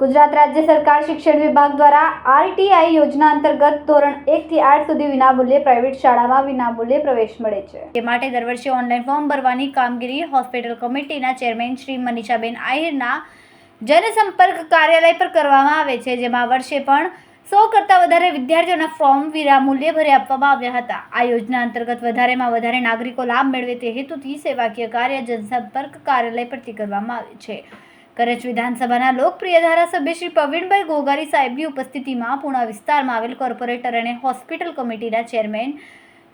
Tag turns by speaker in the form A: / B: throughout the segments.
A: ગુજરાત રાજ્ય સરકાર શિક્ષણ વિભાગ દ્વારા આરટીઆઈ યોજના અંતર્ગત ધોરણ એકથી આઠ સુધી વિનામૂલ્યે પ્રાઇવેટ શાળામાં વિનામૂલ્યે પ્રવેશ મળે છે. તે માટે દર વર્ષે ઓનલાઈન ફોર્મ ભરવાની કામગીરી હોસ્પિટલ કમિટીના ચેરમેન શ્રી મનીષાબેન આહિરના જનસંપર્ક કાર્યાલય પર કરવામાં આવે છે, જેમાં વર્ષે પણ સો કરતાં વધારે વિદ્યાર્થીઓના ફોર્મ વિનામૂલ્યે ભરે આપવામાં આવ્યા હતા. આ યોજના અંતર્ગત વધારેમાં વધારે નાગરિકો લાભ મેળવે તે હેતુથી સેવાકીય કાર્ય જનસંપર્ક કાર્યાલય પરથી કરવામાં આવે છે. કરજ વિધાનસભાના લોકપ્રિય ધારાસભ્ય શ્રી પ્રવીણભાઈ ગોગારી સાહેબની ઉપસ્થિતિમાં પૂણા વિસ્તારમાં આવેલ કોર્પોરેટર અને હોસ્પિટલ કમિટીના ચેરમેન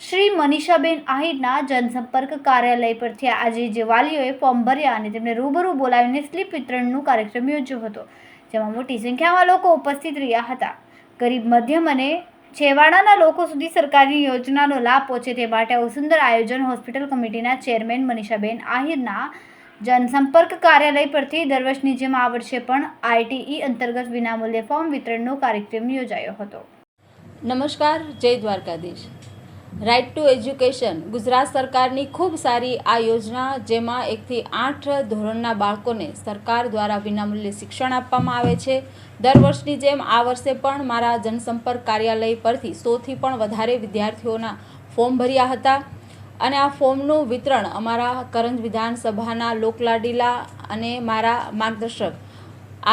A: શ્રી મનીષાબેન આહિરના જનસંપર્ક કાર્યાલય પરથી આજે જે વાલીઓએ ફોર્મ ભર્યા અને તેમને રૂબરૂ બોલાવીને સ્લીપ વિતરણનું કાર્યક્રમ યોજ્યો હતો, જેમાં મોટી સંખ્યામાં લોકો ઉપસ્થિત રહ્યા હતા. ગરીબ મધ્યમ અને છેવાડાના લોકો સુધી સરકારની યોજનાનો લાભ પહોંચે તે માટે આવું સુંદર આયોજન હોસ્પિટલ કમિટીના ચેરમેન મનીષાબેન આહિરના જનસંપર્ક કાર્યાલય પરથી દર વર્ષની જેમ આ વર્ષે પણ આઈટીઈ અંતર્ગત વિનામૂલ્યે ફોર્મ વિતરણનો કાર્યક્રમ યોજાયો હતો.
B: નમસ્કાર, જય Dwarkadhish. Right to education Gujarat સરકારની ખૂબ સારી આ યોજના, જેમાં એકથી આઠ ધોરણના બાળકોને સરકાર દ્વારા વિનામૂલ્યે શિક્ષણ આપવામાં આવે છે. દર વર્ષની જેમ આ વર્ષે પણ મારા જનસંપર્ક કાર્યાલય પરથી સોથી પણ વધારે વિદ્યાર્થીઓના ફોર્મ ભર્યા હતા. અને આ ફોર્મનું વિતરણ અમારા કરંજ વિધાનસભાના લોકલાડીલા અને મારા માર્ગદર્શક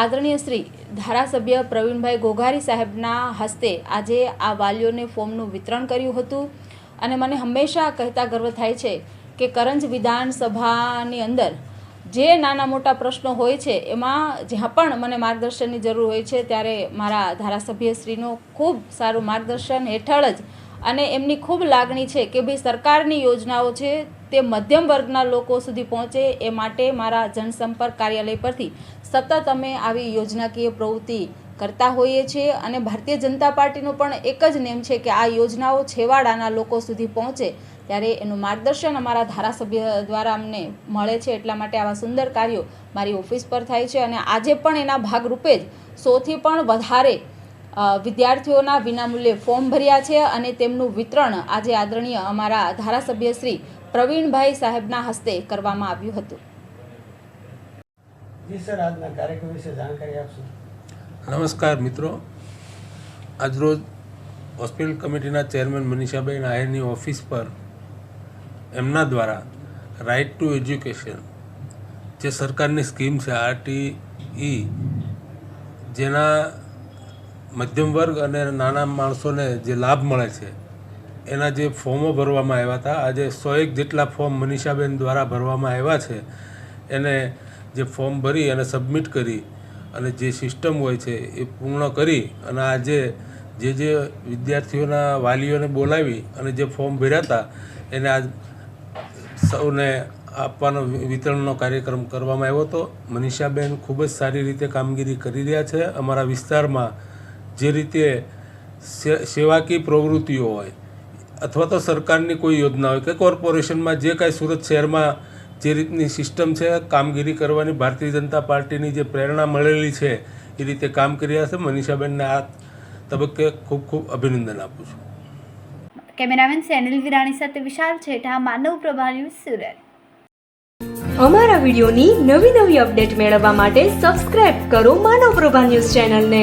B: આદરણીય શ્રી ધારાસભ્ય પ્રવીણભાઈ ગોઘારી સાહેબના હસ્તે આજે આ વાલીઓને ફોર્મનું વિતરણ કર્યું હતું. અને મને હંમેશા કહેતા ગર્વ થાય છે કે કરંજ વિધાનસભાની અંદર જે નાના મોટા પ્રશ્નો હોય છે, એમાં જ્યાં પણ મને માર્ગદર્શનની જરૂર હોય છે, ત્યારે મારા ધારાસભ્યશ્રીનું ખૂબ સારું માર્ગદર્શન હેઠળ જ અને એમની ખૂબ લાગણી છે કે ભાઈ સરકારની યોજનાઓ છે તે મધ્યમ વર્ગના લોકો સુધી પહોંચે એ માટે મારા જનસંપર્ક કાર્યાલય પરથી સતત અમે આવી યોજનાકીય પ્રવૃત્તિ કરતા હોઈએ છીએ અને ભારતીય જનતા પાર્ટીનો પણ એક જ નેમ છે કે આ યોજનાઓ છેવાડાના લોકો સુધી પહોંચે ત્યારે એનું માર્ગદર્શન અમારા ધારાસભ્ય દ્વારા અમને મળે છે એટલા માટે આવા સુંદર કાર્યો મારી ઓફિસ પર થાય છે અને આજે પણ એના ભાગરૂપે જ સોથી પણ વધારે વિદ્યાર્થીઓના વિનામૂલ્યે ફોર્મ ભર્યા છે અને તેમનું વિતરણ આજે આદરણીય અમારા ધારાસભ્ય શ્રી પ્રવીણભાઈ સાહેબના હસ્તે કરવામાં આવ્યું હતું.
C: જી સર આજના કાર્યક્રમ વિશે જાણકારી આપશો?
D: નમસ્કાર મિત્રો. આજરોજ હોસ્પિટલ કમિટીના ચેરમેન મનીષાબેન આહિરની ઓફિસ પર એમના દ્વારા રાઇટ ટુ એજ્યુકેશન જે સરકારની સ્કીમ છે આરટીઈ જેના મધ્યમ વર્ગ અને નાના માણસોને જે લાભ મળે છે, એના જે ફોર્મો ભરવામાં આવ્યા હતા, આજે સો એક જેટલા ફોર્મ મનીષાબેન દ્વારા ભરવામાં આવ્યા છે, એને જે ફોર્મ ભરી અને સબમિટ કરી અને જે સિસ્ટમ હોય છે એ પૂર્ણ કરી અને આજે જે જે વિદ્યાર્થીઓના વાલીઓને બોલાવી અને જે ફોર્મ ભર્યા હતા, એને આજ સૌને આપવાનો વિતરણનો કાર્યક્રમ કરવામાં આવ્યો હતો. મનીષાબેન ખૂબ જ સારી રીતે કામગીરી કરી રહ્યા છે. અમારા વિસ્તારમાં જે રીતે સેવાકીય પ્રવૃત્તિઓ હોય અથવા તો સરકારની કોઈ યોજના હોય કે કોર્પોરેશનમાં જે કાંઈ સુરત શહેરમાં જે રીતની સિસ્ટમ છે કામગીરી કરવાની ભારતીય જનતા પાર્ટીની જે પ્રેરણા મળેલી છે એ રીતે કામ કરી રહ્યા છે મનીષાબેનને આ તબક્કે ખૂબ ખૂબ અભિનંદન આપું છું.
A: કેમેરામેન સેનિલ વિરાણી સાથે વિશાલ છેઠા માનવ પ્રભા ન્યૂઝ સુરત.
E: અમારા વિડીયોની નવી નવી અપડેટ મેળવવા માટે સબસ્ક્રાઇબ કરો માનવ પ્રભા ન્યૂઝ ચેનલને.